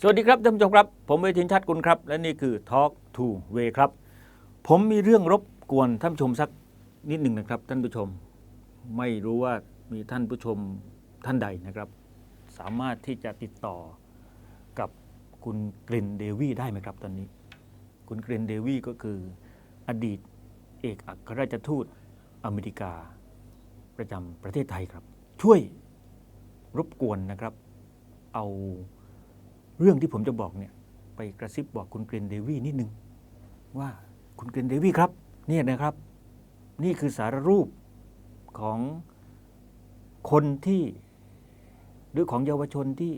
สวัสดีครับท่านผู้ชมครับ ผมเวทินชัดกุลครับ และนี่คือ Talk to Way ครับ ผมมีเรื่องรบกวนท่านผู้ชมสักนิดหนึ่งนะครับ ท่านผู้ชมไม่รู้ว่ามีท่านผู้ชมท่านใดนะครับ สามารถที่จะติดต่อกับคุณกรินเดวี่ได้ไหมครับตอนนี้ คุณกรินเดวี่ก็คืออดีตเอกอัครราชทูตอเมริกา ประจำประเทศไทยครับ ช่วยรบกวนนะครับ เอา เรื่องที่ผมจะบอกเนี่ยไปกระซิบบอกคุณเกรนเดวี่นิดนึง ว่าคุณเกรนเดวี่ครับเนี่ยนะครับ นี่คือสารรูปของคนที่หรือของเยาวชนที่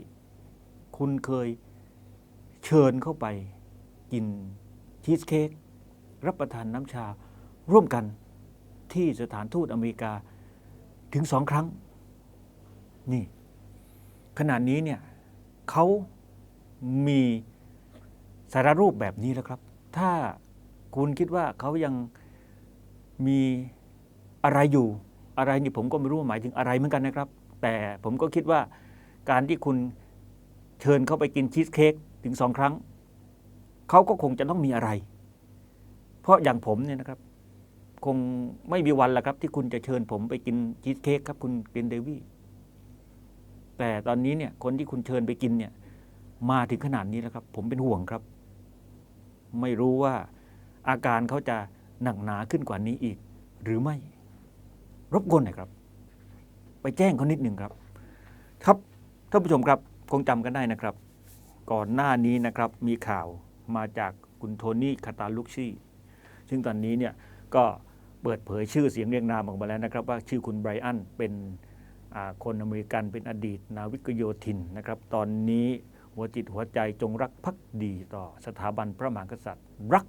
คุณเคยเชิญเข้าไปกินชีสเค้กรับประทานน้ำชาร่วมกันที่สถานทูตอเมริกาถึงสองครั้ง นี่ ขณะนี้เนี่ยเขา มีสารรูปแบบนี้แล้วครับ ถ้าคุณคิดว่าเขายังมีอะไรอยู่อะไรนี่ผมก็ไม่รู้หมายถึงอะไรเหมือนกันนะครับ แต่ผมก็คิดว่าการที่คุณเชิญเขาไปกินชีสเค้กถึงสองครั้ง เขาก็คงจะต้องมีอะไร เพราะอย่างผมเนี่ยนะครับ คงไม่มีวันละครับ ที่คุณจะเชิญผมไปกินชีสเค้กครับ คุณกรนเดวี่แต่ตอนนี้เนี่ยคนที่คุณเชิญไปกินเนี่ย มาถึงขนาดนี้แล้วครับ ผมเป็นห่วงครับ ไม่รู้ว่าอาการเขาจะหนักหนาขึ้นกว่านี้อีก หรือไม่ รบกวนหน่อยครับ ไปแจ้งเขานิดหนึ่งครับ ครับท่านผู้ชมครับคงจำกันได้นะครับ ก่อนหน้านี้นะครับมีข่าวมาจากคุณโทนี่คาตาลุกชีซึ่งตอนนี้เนี่ยก็เปิดเผยชื่อเสียงเรียงนามออกมาแล้วนะครับ ว่าชื่อคุณไบรอันเป็นคนอเมริกันเป็นอดีต นาวิกโยธินนะครับ ตอนนี้ หัวจิตหัวใจจงรักภักดีต่อสถาบันพระมหากษัตริย์ รัก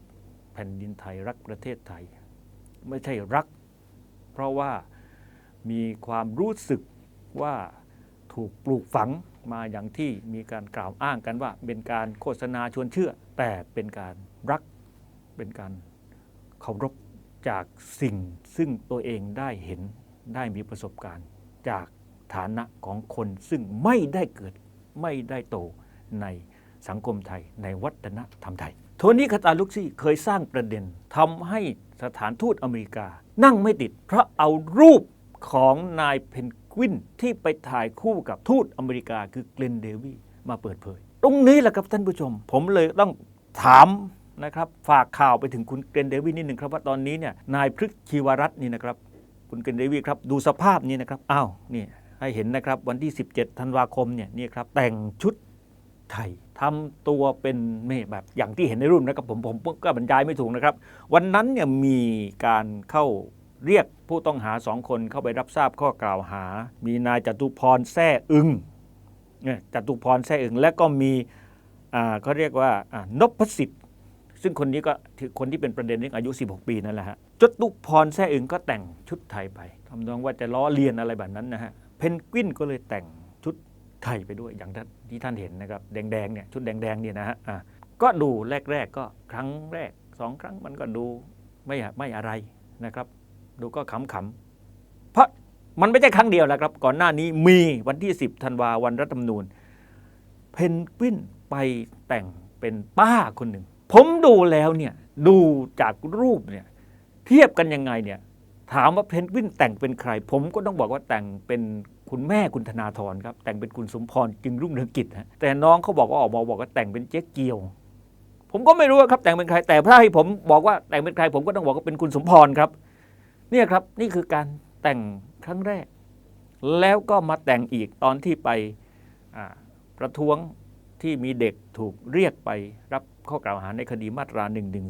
แผ่นดินไทยรักประเทศไทย ไม่ใช่รัก เพราะว่ามีความรู้สึกว่าถูกปลูกฝังมาอย่างที่มีการกล่าวอ้างกันว่า เป็นการโฆษณาชวนเชื่อ แต่เป็นการรักเป็นการเคารพจากสิ่งซึ่งตัวเองได้เห็นได้มีประสบการณ์ จากฐานะของคนซึ่งไม่ได้เกิดไม่ได้โต ในสังคมไทย ในวัฒนธรรมไทย โทนี่คาตาลุกซี่เคยสร้างประเด็นทำให้สถานทูตอเมริกา นั่งไม่ติด เพราะเอารูปของนายเพนกวินที่ไปถ่ายคู่กับทูตอเมริกาคือเกลนเดวีมาเปิดเผย ตรงนี้แหละครับท่านผู้ชม ผมเลยต้องถามนะครับฝากข่าวไปถึงคุณเกรนเดวีนิดหนึ่งครับว่าตอนนี้เนี่ยนายพฤกษ์ชีวรัตน์นี่นะครับ คุณเกรนเดวีครับดูสภาพนี้นะครับอ้าวนี่ให้เห็นนะครับวันที่ 17 ธันวาคมเนี่ยนี่ครับแต่งชุด ไทยทำตัวเป็นแบบอย่างที่เห็นในรูปนะครับผมผมก็บรรยายไม่ถูกนะครับ วันนั้นเนี่ยมีการเข้าเรียกผู้ต้องหาสองคนเข้าไปรับทราบข้อกล่าวหา มีนายจตุพรแซ่อึงจตุพรแซ่อึงและก็มีเขาเรียกว่านพสิทธิ์ซึ่งคนนี้ก็ถือคนที่เป็นประเด็นเรื่องอายุ 16 ปีนั่นแหละฮะจตุพรแซ่อึงก็แต่งชุดไทยไปทำนองว่าจะล้อเลียนอะไรแบบนั้นนะฮะเพนกวินก็เลยแต่ง ไทยไปด้วยอย่างที่ท่านเห็นนะครับแดงๆเนี่ยชุดแดงๆเนี่ยนะฮะก็ดูแรก ๆ ก็ครั้งแรกสองครั้งมันก็ดูไม่ไม่อะไรนะครับ ดูก็ขำๆเพราะมันไม่ใช่ครั้งเดียวนะครับ ก่อนหน้านี้มีวันที่ 10ธันวาวันรัฐธรรมนูญ เพนกวินไปแต่งเป็นป้าคนหนึ่ง ผมดูแล้วเนี่ยดูจากรูปเนี่ยเทียบกันยังไงเนี่ยถามว่าเพนกวินแต่งเป็นใคร ผมก็ต้องบอกว่าแต่งเป็น คุณแม่คุณธนาธรครับ แต่งเป็นคุณสมพรจึงรุ่งเรืองกิจฮะแต่น้องเขาบอกว่าออกมาบอกว่าแต่งเป็นเจ๊เกียว ผมก็ไม่รู้ครับแต่งเป็นใคร แต่ถ้าให้ผมบอกว่าแต่งเป็นใครผมก็ต้องบอกว่าเป็นคุณสมพรครับเนี่ยครับนี่คือการแต่งครั้งแรก แล้วก็มาแต่งอีกตอนที่ไปประท้วงที่มีเด็กถูกเรียกไปรับข้อกล่าวหาในคดีมาตรา1นึ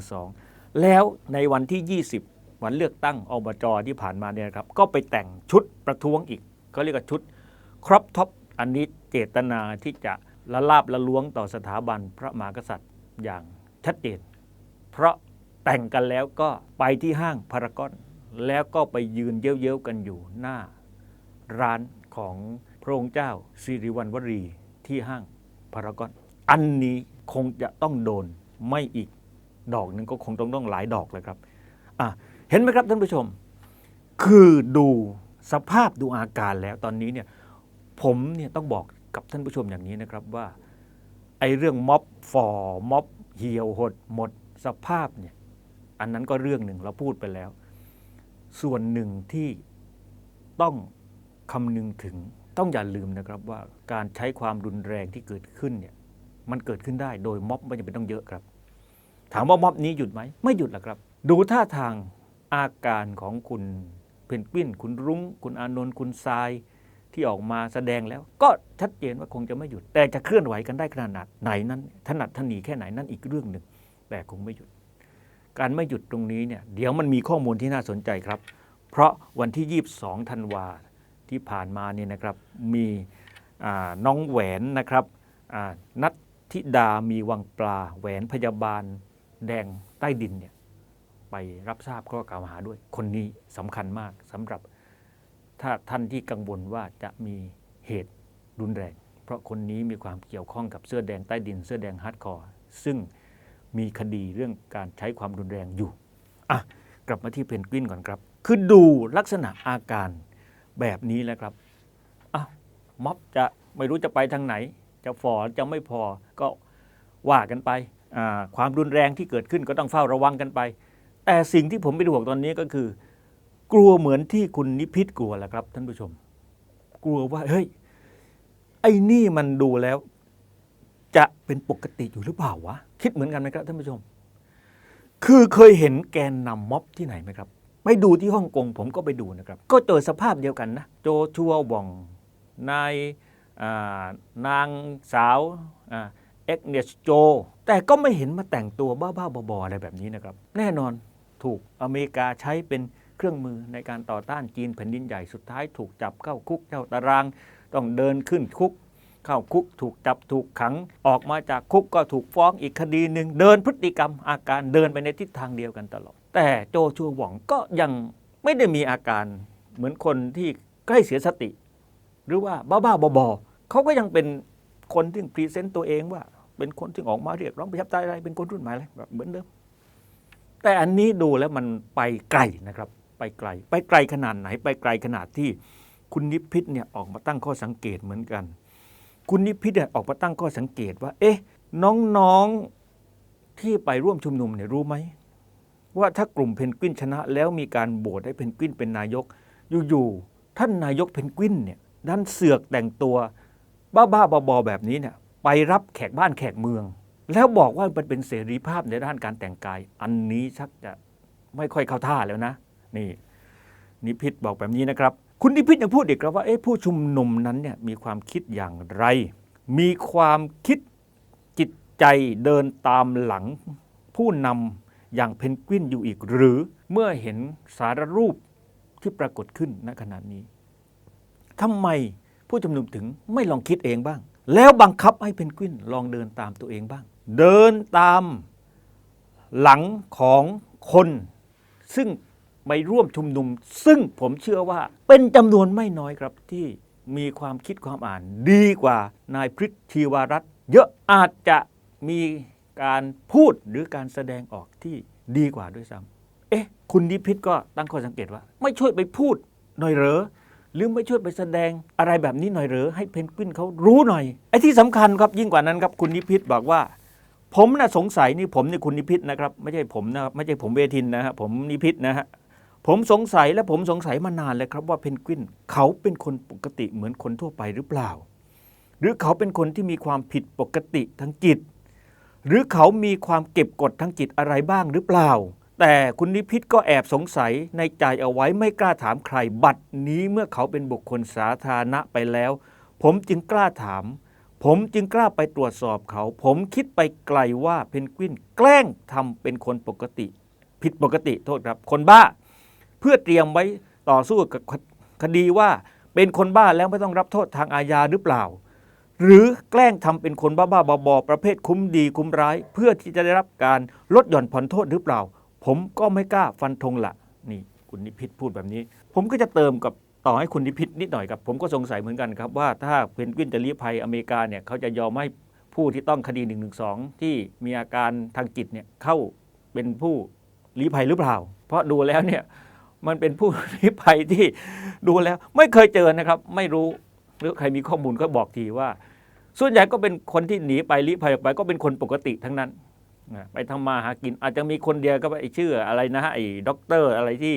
แล้วในวันที่ 20 วันเลือกตั้งอบจที่ผ่านมาเนี่ยครับ ก็ไปแต่งชุดประท้วงอีก เขาเรียกว่าชุดครอปท็อปอันนี้เจตนาที่จะละลาบละล้วงต่อสถาบันพระมหากษัตริย์อย่างชัดเจน เพราะแต่งกันแล้วก็ไปที่ห้างพารากอน แล้วก็ไปยืนเย้ยวๆกันอยู่หน้า ร้านของพระองค์เจ้าสิริวัณวรีที่ห้างพารากอน อันนี้คงจะต้องโดนไม่อีกดอกหนึ่งก็คงต้องต้องหลายดอกเลยครับอะเห็นไหมครับท่านผู้ชม คือดู สภาพดูอาการแล้วตอนนี้เนี่ยผมเนี่ยต้องบอกกับท่านผู้ชมอย่างนี้นะครับว่าไอ้เรื่องม็อบฝ่อม็อบเหี่ยวหดหมดสภาพเนี่ยอันนั้นก็เรื่องหนึ่งเราพูดไปแล้ว ส่วนหนึ่งที่ต้องคำนึงถึงต้องอย่าลืมนะครับว่าการใช้ความรุนแรงที่เกิดขึ้นเนี่ยมันเกิดขึ้นได้โดยม็อบไม่จำเป็นต้องเยอะครับ ถามว่าม็อบนี้หยุดไหมไม่หยุดหรอกครับ ดูท่าทางอาการของคุณ เพนกวิน คุณรุง้ง คุณอานนท์คุณทรายที่ออกมาแสดงแล้ว ก็ชัดเจนว่าคงจะไม่หยุด แต่จะเคลื่อนไหวกันได้ขนาดไหนนั้นถนัดถนีแค่ไหนนั่นอีกเรื่องหนึ่งแต่คงไม่หยุด การไม่หยุดตรงนี้เนี่ยเดี๋ยวมันมีข้อมูลที่น่าสนใจครับ เพราะวันที่ 22ธันวาที่ผ่านมาเนี่ยนะครับมีน้องแหวนนะครับนัทธิดามีวังปลาแหวนพยาบาลแดงใต้ดินเนี่ย ไปรับทราบข้อกล่าวหาด้วย คนนี้สำคัญมากสำหรับถ้าท่านที่กังวลว่าจะมีเหตุรุนแรง เพราะคนนี้มีความเกี่ยวข้องกับเสื้อแดงใต้ดินเสื้อแดงฮาร์ดคอร์ซึ่งมีคดีเรื่องการใช้ความรุนแรงอยู่อะกลับมาที่เพนกวินก่อนครับคือดูลักษณะอาการแบบนี้แล้วครับอ้าวม็อบจะไม่รู้จะไปทางไหน จะฟอจะไม่พอก็ว่ากันไปความรุนแรงที่เกิดขึ้นก็ต้องเฝ้าระวังกันไป แต่สิ่งที่ผมเป็นห่วงตอนนี้ก็คือ กลัวเหมือนที่คุณนิพิษกลัวแหละครับ ท่านผู้ชม กลัวว่าเฮ้ยไอ้นี่มันดูแล้ว จะเป็นปกติอยู่หรือเปล่าวะคิดเหมือนกันไหมครับท่านผู้ชม คือเคยเห็นแกนนำม็อบที่ไหนไหมครับไปดูที่ฮ่องกงผมก็ไปดูนะครับ ก็เจอสภาพเดียวกันนะโจชัววองนายนางสาวเอ็กเนสโจ แต่ก็ไม่เห็นมาแต่งตัวบ้าๆบอๆอะไรแบบนี้นะครับ แน่นอน ถูกอเมริกาใช้เป็นเครื่องมือในการต่อต้านจีนแผ่นดินใหญ่สุดท้ายถูกจับเข้าคุกเข้าตาราง ต้องเดินขึ้นคุก เข้าคุกถูกจับถูกขัง ออกมาจากคุกก็ถูกฟ้องอีกคดีหนึ่งเดินพฤติกรรมอาการเดินไปในทิศทางเดียวกันตลอด แต่โจชัวหว่องก็ยังไม่ได้มีอาการเหมือนคนที่ใกล้เสียสติ หรือว่าบ้าๆบอๆเขาก็ยังเป็นคนที่พรีเซนต์ตัวเองว่า เป็นคนที่ออกมาเรียกร้องประชาธิปไตยอะไรเป็นคนรุ่นใหม่อะไรแบบเหมือนเดิม แต่อันนี้ดูแล้วมันไปไกลนะครับ ไปไกล ไปไกลขนาดไหน ไปไกลขนาดที่คุณนิพิษเนี่ยออกมาตั้งข้อสังเกตเหมือนกัน คุณนิพิษเนี่ยออกมาตั้งข้อสังเกตว่า เอ๊ะ น้องๆที่ไปร่วมชุมนุมเนี่ยรู้ไหมว่าถ้ากลุ่มเพนกวินชนะแล้วมีการโบสให้เพนกวินเป็นนายก อยู่ๆท่านนายกเพนกวินเนี่ยดันเสือกแต่งตัว บ้าๆบอๆแบบนี้เนี่ยไปรับแขกบ้านแขกเมือง แล้วบอกว่ามันเป็นเสรีภาพในด้านการแต่งกาย อันนี้ชักจะไม่ค่อยเข้าท่าแล้วนะ นี่นิพิษบอกแบบนี้นะครับ คุณนิพิษยังพูดอีกครับว่าเอ๊ะผู้ชุมนุมนั้นเนี่ยมีความคิดอย่างไร มีความคิดจิตใจเดินตามหลังผู้นำอย่างเพนกวินอยู่อีก หรือเมื่อเห็นสารรูปที่ปรากฏขึ้นณขณะนี้ทำไมผู้ชุมนุมถึงไม่ลองคิดเองบ้าง แล้วบังคับให้เพนกวินลองเดินตามตัวเองบ้าง เดินตามหลังของคน ซึ่งไปร่วมชุมนุม ซึ่งผมเชื่อว่าเป็นจำนวนไม่น้อยครับที่มีความคิดความอ่านดีกว่านายพฤทธีวารัตน์เยอะอาจจะมีการพูดหรือการแสดงออกที่ดีกว่าด้วยซ้ำเอ๊ะ คุณนิพิษก็ตั้งข้อสังเกตว่า ไม่ช่วยไปพูดหน่อยเหรอหรือไม่ช่วยไปแสดงอะไรแบบนี้หน่อยเหรอให้เพนกวินเขารู้หน่อยไอ้ที่สำคัญครับยิ่งกว่านั้นครับคุณนิพิษบอกว่า ผมน่ะสงสัยนี่ผมนี่คุณนิพิษนะครับ ไม่ใช่ผมนะครับไม่ใช่ผมเวทินนะฮะผมนิพิษนะฮะผมสงสัยและผมสงสัยมานานเลยครับว่าเพนกวินเขาเป็นคนปกติเหมือนคนทั่วไปหรือเปล่า หรือเขาเป็นคนที่มีความผิดปกติทางจิต หรือเขามีความเก็บกดทางจิตอะไรบ้างหรือเปล่า แต่คุณนิพิษก็แอบสงสัยในใจเอาไว้ไม่กล้าถามใคร บัดนี้เมื่อเขาเป็นบุคคลสาธารณะไปแล้ว ผมจึงกล้าถาม ผมจึงกล้าไปตรวจสอบเขา ผมคิดไปไกลว่าเพนกวินแกล้งทำเป็นคนปกติ ผิดปกติโทษครับ คนบ้า เพื่อเตรียมไว้ต่อสู้กับคดีว่าเป็นคนบ้าแล้วไม่ต้องรับโทษทางอาญาหรือเปล่า หรือแกล้งทำเป็นคนบ้าๆบอประเภทคุ้มดีคุ้มร้าย เพื่อที่จะได้รับการลดหย่อนผ่อนโทษหรือเปล่า ผมก็ไม่กล้าฟันธงละนี่คุณนิพิษพูดแบบนี้ ผมก็จะเติมกับ ต่อให้คุณนิพิษนิดหน่อยครับผมก็สงสัยเหมือนกันครับว่าถ้าเพนกวินจะลี้ภัยอเมริกาเนี่ยเขาจะยอมให้ผู้ที่ต้องคดี1นึที่มีอาการทางจิตเนี่ยเข้าเป็นผู้ลี้ภัยหรือเปล่า เพราะดูแล้วเนี่ยมันเป็นผู้ลี้ภัยที่ดูแล้ว ไม่เคยเจอนะครับ ไม่รู้หรือใครมีข้อมูลก็บอกทีว่า ส่วนใหญ่ก็เป็นคนที่หนีไปลี้ภัยออกไปก็เป็นคนปกติทั้งนั้นไปทำมาหากินอาจจะมีคนเดียวก็ไอชื่ออะไรนะฮะไอ้ด็อกเตอร์อะไรที่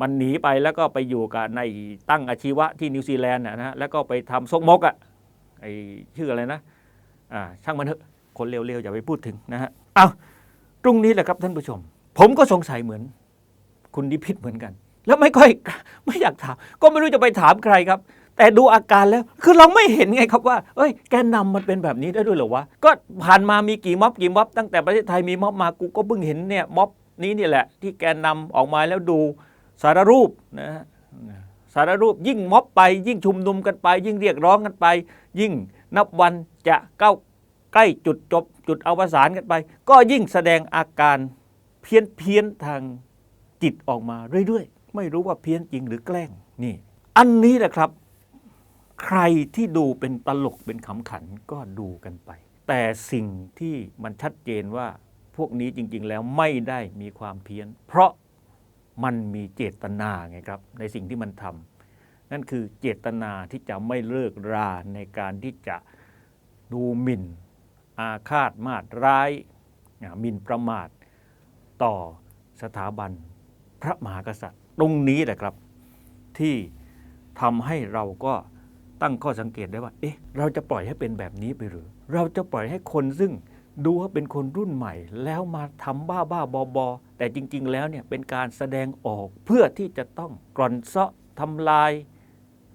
มันหนีไปแล้วก็ไปอยู่กับในตั้งอาชีวะที่นิวซีแลนด์นะฮะแล้วก็ไปทำซกมกอะไอชื่ออะไรนะอ่าช่างมันเถอะคนเร็วๆอย่าไปพูดถึงนะฮะเอาตรงนี้แหละครับท่านผู้ชม ผมก็สงสัยเหมือน คุณดิพิษเหมือนกัน แล้วไม่ค่อยไม่อยากถาม ก็ไม่รู้จะไปถามใครครับ แต่ดูอาการแล้ว คือเราไม่เห็นไงครับว่าเอ้ยแกนนำมันเป็นแบบนี้ได้ด้วยเหรอวะก็ผ่านมามีกี่ม็อบกี่ม็อบตั้งแต่ประเทศไทยมีม็อบมากูก็เพิ่งเห็นเนี่ยม็อบนี้นี่แหละ ที่แกนนำออกมาแล้วดู สารรูปนะฮะสารรูปยิ่งม็อบไป ยิ่งชุมนุมกันไป ยิ่งเรียกร้องกันไป ยิ่งนับวันจะเก้าใกล้จุดจบจุดอวสานกันไป ก็ยิ่งแสดงอาการเพี้ยนเพี้ยนทางจิตออกมาเรื่อยๆ ไม่รู้ว่าเพี้ยนจริงหรือแกล้งนี่ อันนี้แหละครับ ใครที่ดูเป็นตลกเป็นขำขันก็ดูกันไป แต่สิ่งที่มันชัดเจนว่าพวกนี้จริง ๆ แล้วไม่ได้มีความเพี้ยน เพราะ มันมีเจตนาไงครับในสิ่งที่มันทำนั่นคือเจตนาที่จะไม่เลิกราในการที่จะดูหมิ่น อาฆาตมาตร้ายหมิ่นประมาทต่อสถาบันพระมหากษัตริย์ ตรงนี้แหละครับที่ทำให้เราก็ตั้งข้อสังเกตได้ว่า เอ๊ะ เราจะปล่อยให้เป็นแบบนี้ไปหรือ เราจะปล่อยให้คนซึ่ง ดูว่าเป็นคนรุ่นใหม่ แล้วมาทำบ้าบ้าบอบอแต่จริง ๆ แล้วเนี่ยเป็นการแสดงออกเพื่อที่จะต้องกร่อนเซาะทำลาย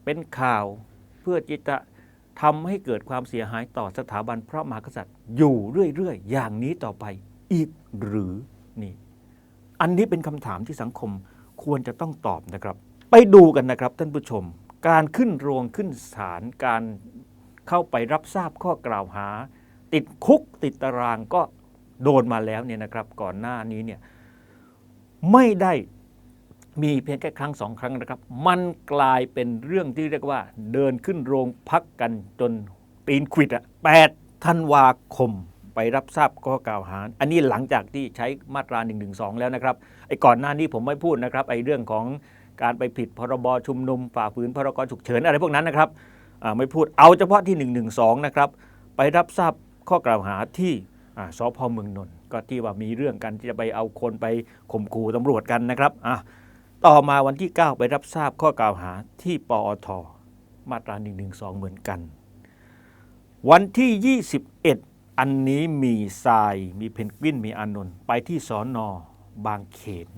เป็นข่าว เพื่อที่จะทำให้เกิดความเสียหายต่อสถาบันพระมหากษัตริย์ อยู่เรื่อยๆอย่างนี้ต่อไปอีกหรือนี่ อันนี้เป็นคำถามที่สังคมควรจะต้องตอบนะครับ ไปดูกันนะครับท่านผู้ชม การขึ้นโรงขึ้นศาลการเข้าไปรับทราบข้อกล่าวหา ติดคุกติดตารางก็โดนมาแล้วเนี่ยนะครับ ก่อนหน้านี้เนี่ยไม่ได้มีเพียงแค่ครั้งสองครั้งนะครับ มันกลายเป็นเรื่องที่เรียกว่า เดินขึ้นโรงพักกันจนตีนขวิดอะ8ธันวาคมไปรับทราบข้อกล่าวหา อันนี้หลังจากที่ใช้มาตรา1นึแล้วนะครับไอ้ก่อนหน้านี้ผมไม่พูดนะครับไอ้เรื่องของการไปผิดพรบชุมนุมฝ่าฝืนพรกฉุกเฉินอะไรพวกนั้นนะครับไม่พูดเอาเฉพาะที่1นึนะครับไปรับทราบ ข้อกล่าวหาที่สพเมืองนนท์ก็ที่ว่ามีเรื่องกันที่จะไปเอาคนไปข่มขู่ตำรวจกันนะครับอะต่อมาวันที่ 9 ไปรับทราบข้อกล่าวหาที่ปอทมาตรา1นึเหมือนกัน วันที่ 21 อันนี้มีทรายมีเพนกวินมีอานนท์ไปที่สอนอบางเขน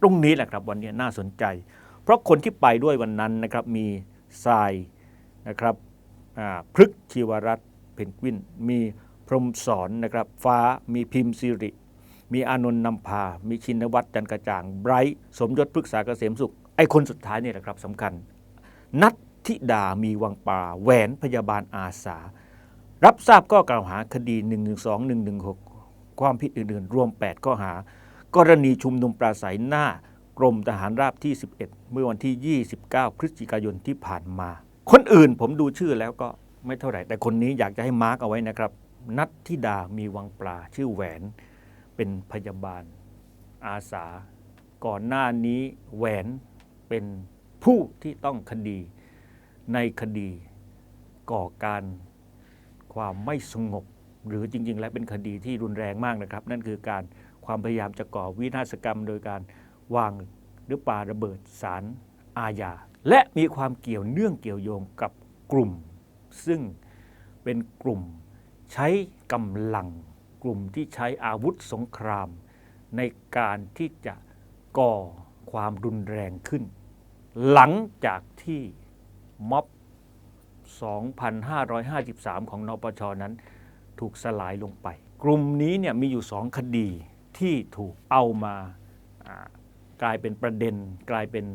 ตรงนี้แหละครับวันนี้น่าสนใจ เพราะคนที่ไปด้วยวันนั้นนะครับมีทรายนะครับพฤกชีวรัตน นกวิน มีพรมสอนนะครับ ฟ้ามีพิมพ์สิริ มีอานนท์นำพา มีชินวัตรจันกระจ่าง ไบรท์สมยศพฤกษาเกษมสุข ไอคนสุดท้ายเนี่ยแหละครับสำคัญ นัทธิดามีวังป่า แหวนพยาบาลอาสา รับทราบข้อกล่าวหาคดี 112 116 ความผิดอื่นๆ รวม 8 ข้อหา กรณีชุมนุมปราศัยหน้ากรมทหารราบที่ 11 เมื่อวันที่ 29 พฤศจิกายนที่ผ่านมา คนอื่นผมดูชื่อแล้วก็ ไม่เท่าไหร่ แต่คนนี้อยากจะให้มาร์กเอาไว้นะครับ นัทธิดามีวังปลาชื่อแหวนเป็นพยาบาล อาสา ก่อนหน้านี้แหวนเป็นผู้ที่ต้องคดีในคดีก่อการความไม่สงบ หรือจริง ๆ แล้วเป็นคดีที่รุนแรงมากนะครับ นั่นคือการความพยายามจะก่อวินาศกรรม โดยการวางหรือปาระเบิดสารอาญาและมีความเกี่ยวเนื่องเกี่ยวโยงกับกลุ่ม ซึ่งเป็นกลุ่มใช้กำลัง กลุ่มที่ใช้อาวุธสงคราม ในการที่จะก่อความรุนแรงขึ้น หลังจากที่ม็อบ 2,553 ของนปชนั้นถูกสลายลงไป กลุ่มนี้เนี่ยมีอยู่สองคดีที่ถูกเอามากลายเป็นประเด็นกลายเป็น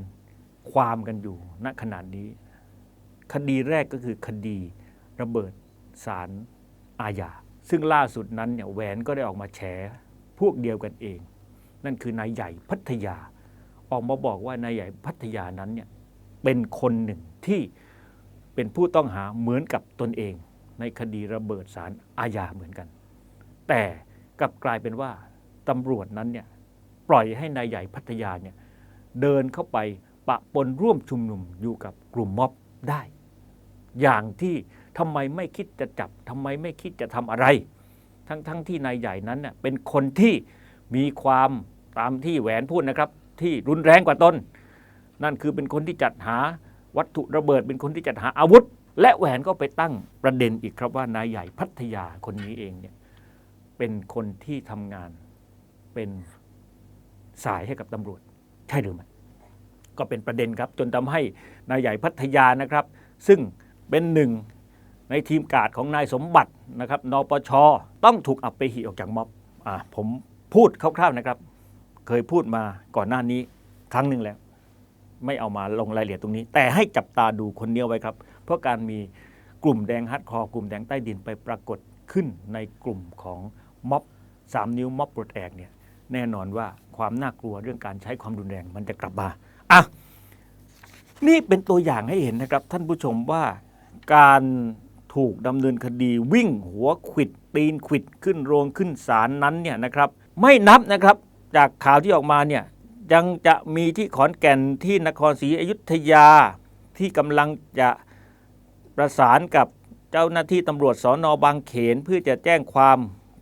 ความกันอยู่ณขณะนี้ คดีแรกก็คือคดีระเบิดสารอาญาซึ่งล่าสุดนั้นเนี่ยแหวนก็ได้ออกมาแฉพวกเดียวกันเอง นั่นคือนายใหญ่พัทยา ออกมาบอกว่านายใหญ่พัทยานั้นเนี่ยเป็นคนหนึ่งที่เป็นผู้ต้องหาเหมือนกับตนเอง ในคดีระเบิดสารอาญาเหมือนกัน แต่กลับกลายเป็นว่าตำรวจนั้นเนี่ยปล่อยให้นายใหญ่พัทยาเนี่ยเดินเข้าไปปะปนร่วมชุมนุมอยู่กับกลุ่มม็อบได้ อย่างที่ทำไมไม่คิดจะจับทำไมไม่คิดจะทำอะไร ทั้งทั้งที่นายใหญ่นั้นเน่ยเป็นคนที่มีความตามที่แหวนพูดนะครับ ที่รุนแรงกว่าตนนั่นคือเป็นคนที่จัดหาวัตถุระเบิด เป็นคนที่จัดหาอาวุธ และแหวนก็ไปตั้งประเด็นอีกครับว่านายใหญ่พัทยาคนนี้เองเนี่ยเป็นคนที่ทำงานเป็นสายให้กับตำรวจ ใช่หรือไม่ก็เป็นประเด็นครับ จนทำให้นายใหญ่พัทยานะครับ ซึ่ง เป็นหนึ่งในทีมการ์ดของนายสมบัตินะครับนปชต้องถูกอับไปหีออกจากม็อบอ่าผมพูดคร่าวๆนะครับ เคยพูดมาก่อนหน้านี้ครั้งหนึ่งแล้ว ไม่เอามาลงรายละเอียดตรงนี้ แต่ให้จับตาดูคนเดียวไว้ครับ เพราะการมีกลุ่มแดงฮัดคอร์กลุ่มแดงใต้ดินไปปรากฏขึ้นในกลุ่มของม็อบสามนิ้วม็อบปลดแอกเนี่ยแน่นอนว่าความน่ากลัวเรื่องการใช้ความรุนแรงมันจะกลับมาอะนี่เป็นตัวอย่างให้เห็นนะครับ ท่านผู้ชมว่า การถูกดำเนินคดีวิ่งหัวขวิดตีนขวิดขึ้นโรงขึ้นศาลนั้นเนี่ยนะครับไม่นับนะครับจากข่าวที่ออกมาเนี่ยยังจะมีที่ขอนแก่นที่นครศรีอยุธยาที่กำลังจะประสานกับเจ้าหน้าที่ตำรวจสอนอบางเขนเพื่อจะแจ้งความ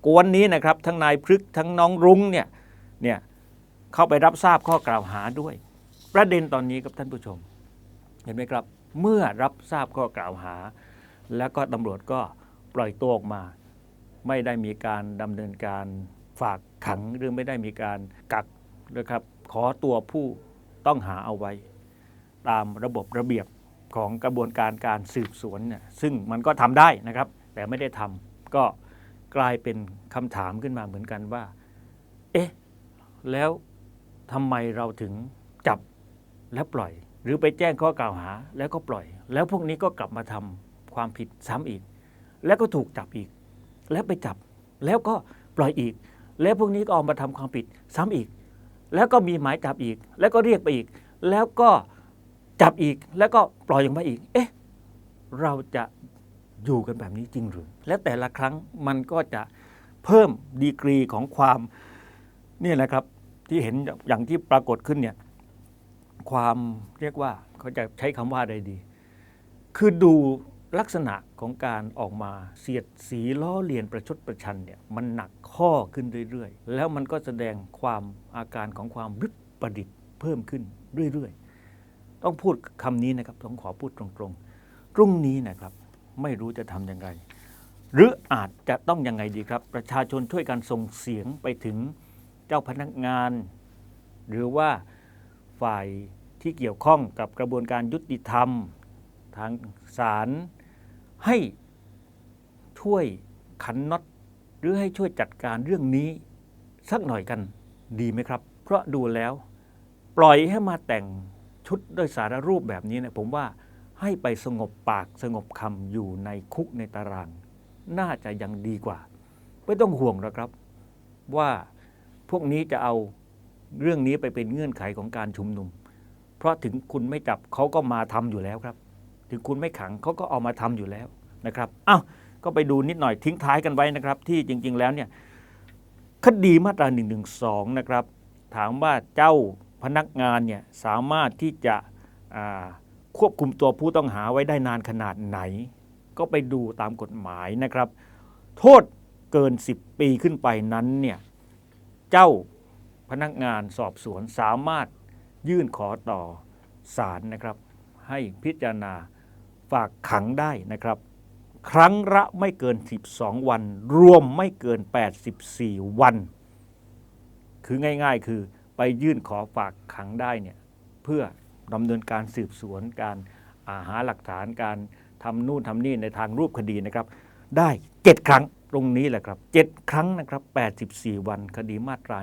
กวนนี้นะครับ ทั้งนายพฤกษ์ทั้งน้องรุ้งเนี่ยเนี่ยเข้าไปรับทราบข้อกล่าวหาด้วย ประเด็นตอนนี้ครับท่านผู้ชม เห็นไหมครับ เมื่อรับทราบข้อกล่าวหา แล้วก็ตำรวจก็ปล่อยตัวออกมา ไม่ได้มีการดำเนินการฝากขังหรือไม่ได้มีการกักนะครับขอตัวผู้ต้องหาเอาไว้ ตามระบบระเบียบของกระบวนการการสืบสวนเนี่ยซึ่งมันก็ทำได้นะครับ แต่ไม่ได้ทำก็กลายเป็นคำถามขึ้นมาเหมือนกันว่า เอ๊ะ แล้วทำไมเราถึงจับและปล่อย หรือไปแจ้งข้อกล่าวหาแล้วก็ปล่อย แล้วพวกนี้ก็กลับมาทำความผิดซ้ำอีก แล้วก็ถูกจับอีก แล้วไปจับ แล้วก็ปล่อยอีก แล้วพวกนี้ก็ออกมาทำความผิดซ้ำอีก แล้วก็มีหมายจับอีก แล้วก็เรียกไปอีก แล้วก็จับอีกแล้วก็ปล่อยออกมาอีก เอ๊ะ เราจะอยู่กันแบบนี้จริงหรือ และแต่ละครั้งมันก็จะเพิ่มดีกรีของความนี่แหละครับที่เห็นอย่างที่ปรากฏขึ้นเนี่ย ความเรียกว่าเขาจะใช้คำว่าอะไรดี คือดูลักษณะของการออกมาเสียดสีล้อเลียนประชดประชันเนี่ยมันหนักข้อขึ้นเรื่อยๆ แล้วมันก็แสดงความอาการของความวิปริตเพิ่มขึ้นเรื่อยๆ ต้องพูดคำนี้นะครับต้องขอพูดตรงๆ พรุ่งนี้นะครับไม่รู้จะทำยังไง หรืออาจจะต้องยังไงดีครับ ประชาชนช่วยกันส่งเสียงไปถึงเจ้าพนักงาน หรือว่า ฝ่ายที่เกี่ยวข้องกับกระบวนการยุติธรรม ทางศาลให้ช่วยขันน็อตหรือให้ช่วยจัดการเรื่องนี้ สักหน่อยกันดีไหมครับ เพราะดูแล้ว ปล่อยให้มาแต่งชุดด้วยสารรูปแบบนี้เนี่ยผมว่าให้ไปสงบปากสงบคำอยู่ในคุกในตาราง น่าจะยังดีกว่า ไม่ต้องห่วงหรอกครับ ว่าพวกนี้จะเอา เรื่องนี้ไปเป็นเงื่อนไขของการชุมนุม เพราะถึงคุณไม่จับเขาก็มาทำอยู่แล้วครับ ถึงคุณไม่ขังเขาก็เอามาทำอยู่แล้วนะครับอ้าวก็ไปดูนิดหน่อยทิ้งท้ายกันไว้นะครับ ที่จริง ๆ แล้วเนี่ยคดีมาตรา1นึนะครับ ถามว่าเจ้าพนักงานเนี่ยสามารถที่จะควบคุมตัวผู้ต้องหาไว้ได้นานขนาดไหน ก็ไปดูตามกฎหมายนะครับ โทษเกิน 10 ปีขึ้นไปนั้นเนี่ยเจ้า พนักงานสอบสวนสามารถยื่นขอต่อศาลนะครับ ให้พิจารณาฝากขังได้นะครับ ครั้งละไม่เกิน 12 วัน รวมไม่เกิน 84 วัน คือง่ายๆคือไปยื่นขอฝากขังได้เนี่ยเพื่อดำเนินการสืบสวนการอาหาหลักฐานการทำนู่นทำนี่ในทางรูปคดีนะครับ ได้ 7 ครั้ง รงนี้แหละครับ 7 ครั้งนะครับ 84 วันคดีมาตรา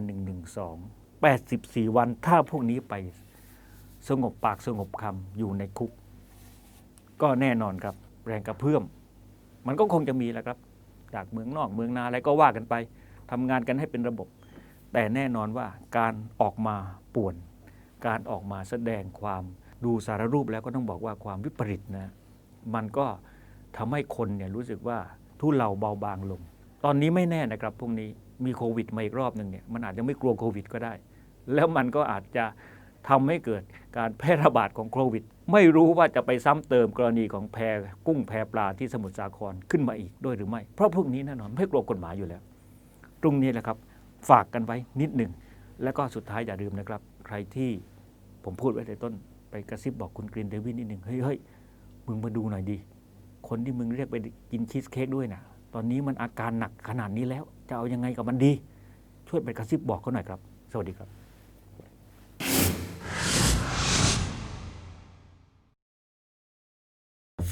112 84 วันถ้าพวกนี้ไปสงบปากสงบคำอยู่ในคุก ก็แน่นอนครับ แรงกระเพื่อม มันก็คงจะมีแหละครับ จากเมืองนอกเมืองนาอะไรก็ว่ากันไปทำงานกันให้เป็นระบบ แต่แน่นอนว่าการออกมาป่วน การออกมาแสดงความดูสารรูปแล้วก็ต้องบอกว่าความวิปริตนะ มันก็ทำให้คนเนี่ยรู้สึกว่า ทุเลาเบาบางลง ตอนนี้ไม่แน่นะครับพวกนี้มีโควิดมาอีกรอบหนึ่งเนี่ยมันอาจจะไม่กลัวโควิดก็ได้ แล้วมันก็อาจจะทำให้เกิดการแพร่ระบาดของโควิด ไม่รู้ว่าจะไปซ้ำเติมกรณีของแพกุ้งแพปลาที่สมุทรสาครขึ้นมาอีกด้วยหรือไม่ เพราะพวกนี้แน่นอนไม่กลัวกฎหมายอยู่แล้ว ตรงนี้แหละครับฝากกันไว้นิดหนึ่ง แล้วก็สุดท้ายอย่าลืมนะครับ ใครที่ผมพูดไว้ในต้น ไปกระซิบบอกคุณกรีนเดวิดนิดหนึ่งเฮ้ยเฮ้ยมึงมาดูหน่อยดิ คนที่มึงเรียกไปกินชีสเค้กด้วยนะตอนนี้มันอาการหนักขนาดนี้แล้ว จะเอายังไงกับมันดี ช่วยไปกระซิบบอกเขาหน่อยครับ สวัสดีครับ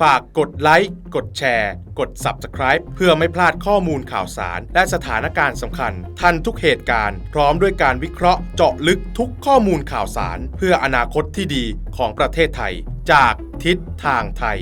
ฝากกดไลค์ กดแชร์ กด Subscribe เพื่อไม่พลาดข้อมูลข่าวสาร และสถานการณ์สำคัญ ทันทุกเหตุการณ์ พร้อมด้วยการวิเคราะห์เจาะลึกทุกข้อมูลข่าวสาร เพื่ออนาคตที่ดีของประเทศไทย จากทิศทางไทย